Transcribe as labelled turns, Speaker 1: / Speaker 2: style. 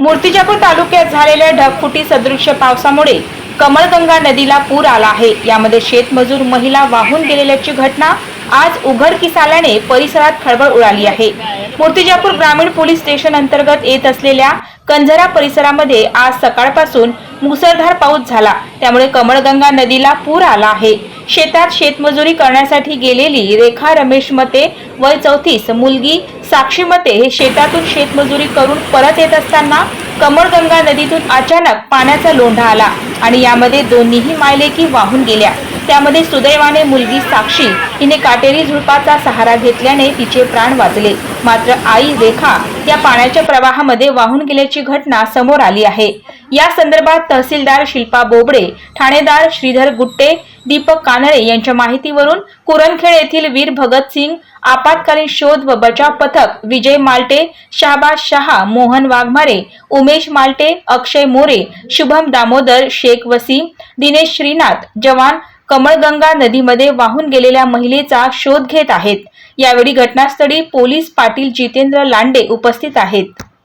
Speaker 1: मूर्तिजापूर तालुक्यात झालेल्या ढगफुटी सदृश पावसामुळे कमळगंगा नदीला पूर आला आहे. यामध्ये शेतमजूर महिला वाहून गेलेल्याची घटना आज उघडकीस आल्याने परिसरात खळबळ उडाली आहे. मूर्तिजापूर ग्रामीण पोलीस स्टेशन अंतर्गत येत असलेल्या कंझरा परिसरामध्ये आज सकाळपासून मुसळधार पाऊस झाला. त्यामुळे कमळगंगा नदीला पूर आला आहे. शेतात शेतमजुरी करण्यासाठी गेलेली रेखा रमेश मते वय चौतीस मुलगी साक्षी मते हे शेतातून शेतमजुरी करून परत येत असताना कमळगंगा नदीतून अचानक पाण्याचा लोंढा आला आणि यामध्ये दोन्हीही मायलेकी वाहून गेल्या. त्यामध्ये सुदैवाने मुलगी साक्षी हिने काटेरी झुडपाचा सहारा घेतल्याने तिचे प्राण वाचले. मात्र आई रेखा या पाण्याच्या प्रवाहामध्ये वाहून गेल्याची घटना समोर आली आहे. या संदर्भात तहसीलदार शिल्पा बोबडे ठाणेदार श्रीधर गुट्टे दीपक कानळे यांच्या माहितीवरून कुरणखेड येथील वीर भगतसिंग आपत्कालीन शोध व बचाव पथक विजय माल्टे शहाबाज शहा मोहन वाघमारे उमेश माल्टे अक्षय मोरे शुभम दामोदर शेख वसीम दिनेश श्रीनाथ जवान कमळगंगा नदीमध्ये वाहून गेलेल्या महिलेचा शोध घेत आहेत. यावेळी घटनास्थळी पोलीस पाटील जितेंद्र लांडे उपस्थित आहेत.